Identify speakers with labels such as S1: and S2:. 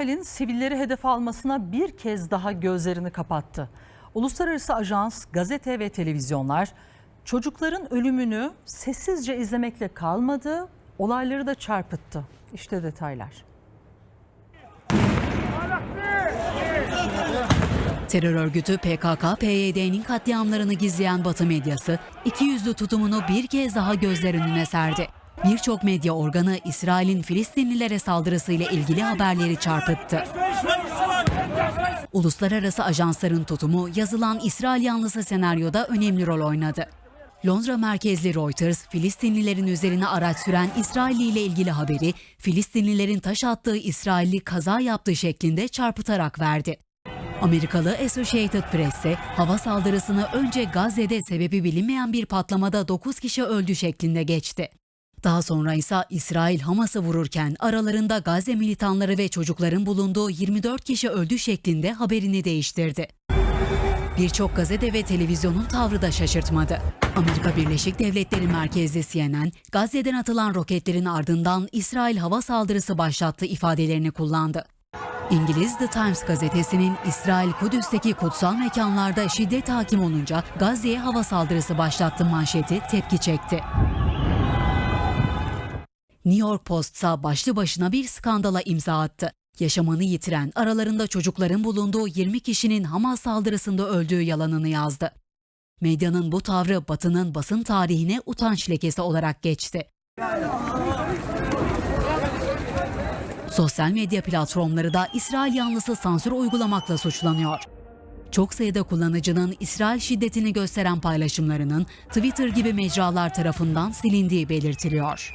S1: İsrail'in sivilleri hedef almasına bir kez daha gözlerini kapattı. Uluslararası ajans, gazete ve televizyonlar çocukların ölümünü sessizce izlemekle kalmadı, olayları da çarpıttı. İşte detaylar.
S2: Terör örgütü PKK-PYD'nin katliamlarını gizleyen Batı medyası, ikiyüzlü tutumunu bir kez daha gözler önüne serdi. Birçok medya organı İsrail'in Filistinlilere saldırısıyla ilgili haberleri çarpıttı. Uluslararası ajansların tutumu yazılan İsrail yanlısı senaryoda önemli rol oynadı. Londra merkezli Reuters, Filistinlilerin üzerine araç süren İsrailli ile ilgili haberi, Filistinlilerin taş attığı İsrailli kaza yaptığı şeklinde çarpıtarak verdi. Amerikalı Associated Press ise hava saldırısını önce Gazze'de sebebi bilinmeyen bir patlamada 9 kişi öldü şeklinde geçti. Daha sonra ise İsrail Hamas'ı vururken aralarında Gazze militanları ve çocukların bulunduğu 24 kişi öldü şeklinde haberini değiştirdi. Birçok gazete ve televizyonun tavrı da şaşırtmadı. Amerika Birleşik Devletleri merkezli CNN, Gazze'den atılan roketlerin ardından İsrail hava saldırısı başlattı ifadelerini kullandı. İngiliz The Times gazetesinin İsrail Kudüs'teki kutsal mekanlarda şiddet hakim olunca Gazze'ye hava saldırısı başlattı manşeti tepki çekti. New York Post ise başlı başına bir skandala imza attı. Yaşamını yitiren aralarında çocukların bulunduğu 20 kişinin Hamas saldırısında öldüğü yalanını yazdı. Medyanın bu tavrı Batı'nın basın tarihine utanç lekesi olarak geçti. Sosyal medya platformları da İsrail yanlısı sansür uygulamakla suçlanıyor. Çok sayıda kullanıcının İsrail şiddetini gösteren paylaşımlarının Twitter gibi mecralar tarafından silindiği belirtiliyor.